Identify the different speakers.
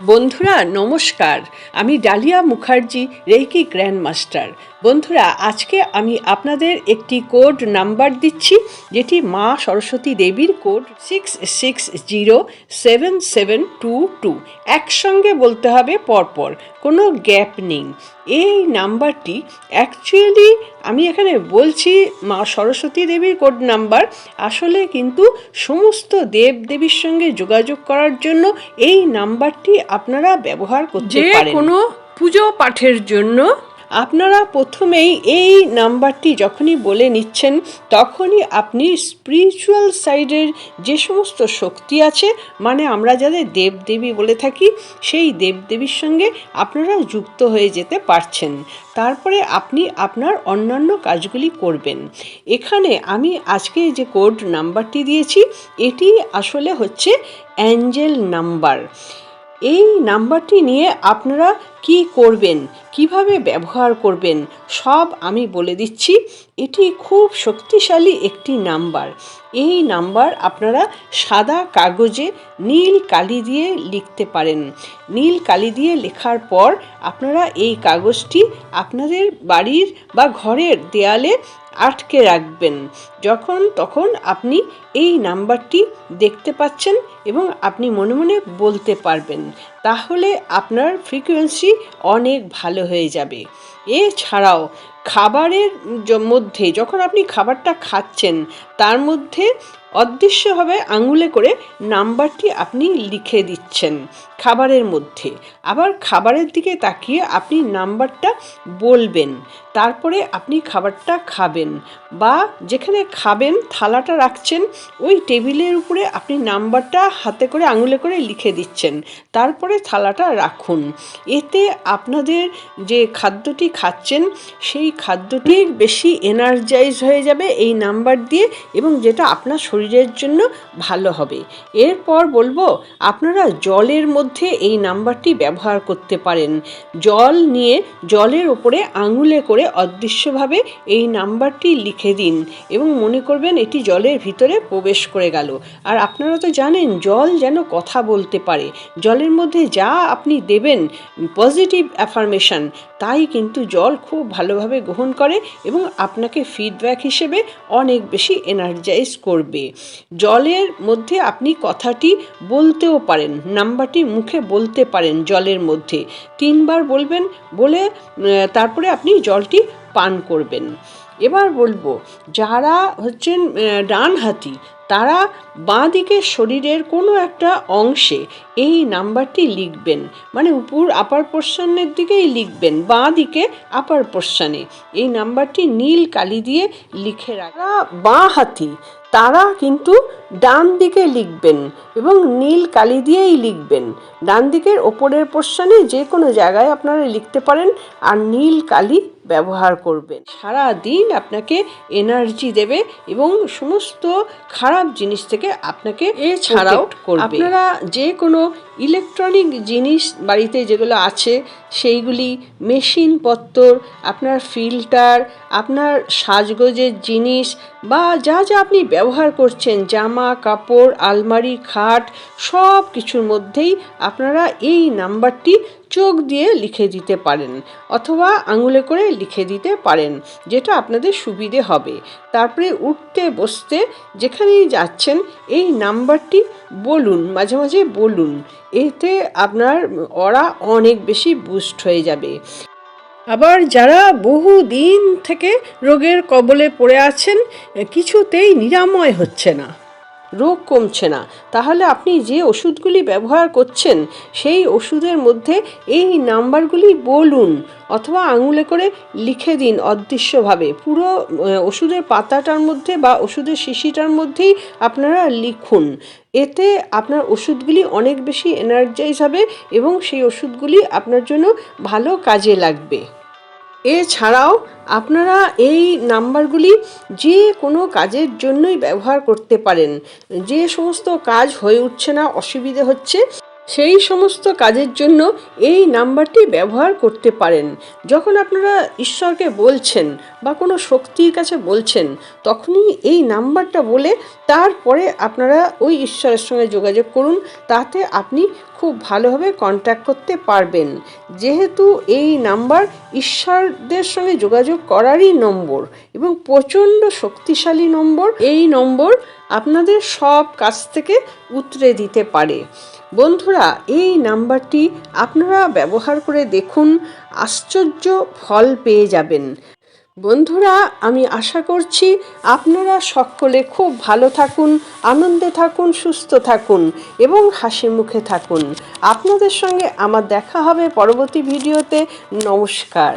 Speaker 1: বন্ধুরা, নমস্কার। আমি Dalia Mukherjee, reiki grand master বন্ধুরা, আজকে আমি আপনাদের একটি কোড নাম্বার দিচ্ছি, যেটি মা সরস্বতী দেবীর code six six zero seven seven two two একসঙ্গে বলতে হবে পরপর, কোনো গ্যাপ নেই। এই নাম্বারটি অ্যাকচুয়ালি আমি এখানে বলছি মা সরস্বতী দেবীর কোড নাম্বার। আসলে কিন্তু সমস্ত দেব দেবীর সঙ্গে যোগাযোগ করার জন্য এই নাম্বারটি আপনারা ব্যবহার করতে পারেন।
Speaker 2: কোনো পুজো পাঠের জন্য
Speaker 1: আপনারা প্রথমেই এই নাম্বারটি যখনই বলে নিচ্ছেন, তখনই আপনি স্পিরিচুয়াল সাইডের যে সমস্ত শক্তি আছে মানে আমরা যাদের দেবদেবী বলে থাকি, সেই দেবদেবীর সঙ্গে আপনারা যুক্ত হয়ে যেতে পারছেন। তারপরে আপনি আপনার অন্যান্য কাজগুলি করবেন। এখানে আমি আজকে যে কোড নাম্বারটি দিয়েছি, এটি আসলে হচ্ছে অ্যাঞ্জেল নাম্বার এই নাম্বারটি নিয়ে আপনারা কি করবেন, কীভাবে ব্যবহার করবেন, সব আমি বলে দিচ্ছি। এটি খুব শক্তিশালী একটি নাম্বার। এই নাম্বার আপনারা সাদা কাগজে নীল কালি দিয়ে লিখতে পারেন। নীল কালি দিয়ে লেখার পর আপনারা এই কাগজটি আপনাদের বাড়ির বা ঘরের দেয়ালে আটকে রাখবেন। যখন, তখন আপনি এই নাম্বারটি দেখতে পাচ্ছেন এবং আপনি মনে মনে বলতে পারবেন। তাহলে আপনার ফ্রিকোয়েন্সি অনেক ভালো হয়ে যাবে। এছাড়াও খাবারের মধ্যে যখন আপনি খাবারটা খাচ্ছেন, তার মধ্যে অদৃশ্যভাবে আঙুলে করে নাম্বারটি আপনি লিখে দিচ্ছেন খাবারের মধ্যে। আবার খাবারের দিকে তাকিয়ে আপনি নাম্বারটা বলবেন, তারপরে আপনি খাবারটা খাবেন বা যেখানে খাবেন থালাটা রাখছেন, ওই টেবিলের উপরে আপনি নাম্বারটা হাতে করে আঙুলে করে লিখে দিচ্ছেন। তারপরে থালাটা রাখুন। এতে আপনাদের যে খাদ্যটি খাচ্ছেন, সেই খাদ্যটি বেশি এনার্জাইজ হয়ে যাবে এই নাম্বার দিয়ে এবং যেটা আপনার শরীরের জন্য ভালো হবে। এরপর বলব, আপনারা জলের মধ্যে এই নাম্বারটি ব্যবহার করতে পারেন। জল নিয়ে জলের ওপরে আঙুলে করে অদৃশ্যভাবে এই নাম্বারটি লিখে দিন এবং মনে করবেন এটি জলের ভিতরে প্রবেশ করে গেল। আর আপনারা তো জানেন, জল যেন কথা বলতে পারে। জলের মধ্যে যা আপনি দেবেন পজিটিভ অ্যাফার্মেশন তাই কিন্তু জল খুব ভালোভাবে গ্রহণ করে এবং আপনাকে ফিডব্যাক হিসেবে অনেক বেশি এনার্জাইজ করবে। জলের মধ্যে আপনি কথাটি বলতেও পারেন নাম্বারটি মুখে বলতে পারেন জলের মধ্যে। তিনবার বলবেন বলে তারপরে আপনি জলটি পান করবেন। এবার বলব যারা হচ্ছেন আহ, ডান হাতি তারা বাঁ দিকের শরীরের কোনো একটা অংশে এই নাম্বারটি লিখবেন। মানে উপর আপার পোর্শনের দিকেই লিখবেন বাঁ দিকে আপার পোর্শনে। এই নাম্বারটি নীল কালি দিয়ে লিখে রাখা বাঁ হাতি, তারা কিন্তু ডান দিকে লিখবেন এবং নীল কালি দিয়েই লিখবেন। ডান দিকের ওপরের পোর্শনে যে কোনো জায়গায় আপনারা লিখতে পারেন আর নীল কালি ব্যবহার করবেন। সারা দিন আপনাকে এনার্জি দেবে এবং সমস্ত খারাপ জিনিস থেকে আপনাকে এছাড়াও। আপনারা যে কোনো ইলেকট্রনিক জিনিস বাড়িতে যেগুলো আছে, সেইগুলি মেশিনপত্র আপনার ফিল্টার, আপনার সাজগোজের জিনিস বা যা যা আপনি ব্যবহার করছেন, জামা, কাপড়, আলমারি, খাট, সব কিছুর মধ্যেই আপনারা এই নাম্বারটি চোখ দিয়ে লিখে দিতে পারেন অথবা আঙুলে করে লিখে দিতে পারেন, যেটা আপনাদের সুবিধে হবে। তারপরে উঠতে, বসতে যেখানেই যাচ্ছেন, এই নাম্বারটি বলুন, মাঝে মাঝে বলুন। এতে আপনার অরা অনেক বেশি বুস্ট হয়ে যাবে। আবার যারা বহু দিন থেকে রোগের কবলে পড়ে আছেন, কিছুতেই নিরাময় হচ্ছে না। রোগ কমছে না। তাহলে আপনি যে ওষুধগুলি ব্যবহার করছেন, সেই ওষুধের মধ্যে এই নাম্বারগুলি বলুন অথবা আঙুলে করে লিখে দিন অদৃশ্যভাবে। পুরো ওষুধের পাতাটার মধ্যে বা ওষুধের শিশিটার মধ্যেই আপনারা লিখুন। এতে আপনার ওষুধগুলি অনেক বেশি এনার্জাইজ হবে এবং সেই ওষুধগুলি আপনার জন্য ভালো কাজে লাগবে। এছাড়াও আপনারা এই নাম্বারগুলি যে কোনো কাজের জন্যই ব্যবহার করতে পারেন। যে সমস্ত কাজ হয়ে উঠছে না, অসুবিধে হচ্ছে, সেই সমস্ত কাজের জন্য এই নাম্বারটি ব্যবহার করতে পারেন। যখন আপনারা ঈশ্বরকে বলছেন বা কোনো শক্তির কাছে বলছেন, তখনই এই নাম্বারটা বলে তারপরে আপনারা ওই ঈশ্বরের সঙ্গে যোগাযোগ করুন। তাতে আপনি খুব ভালোভাবে কন্ট্যাক্ট করতে পারবেন। যেহেতু এই নাম্বার ঈশ্বরদের সঙ্গে যোগাযোগ করারই নম্বর এবং প্রচণ্ড শক্তিশালী নম্বর, এই নম্বর আপনাদের সব কাছ থেকে উতরে দিতে পারে। বন্ধুরা, এই নাম্বারটি আপনারা ব্যবহার করে দেখুন, আশ্চর্য ফল পেয়ে যাবেন। বন্ধুরা, আমি আশা করছি আপনারা সকলে খুব ভালো থাকুন, আনন্দে থাকুন, সুস্থ থাকুন এবং হাসি মুখে থাকুন। আপনাদের সঙ্গে আমার দেখা হবে পরবর্তী ভিডিওতে। নমস্কার।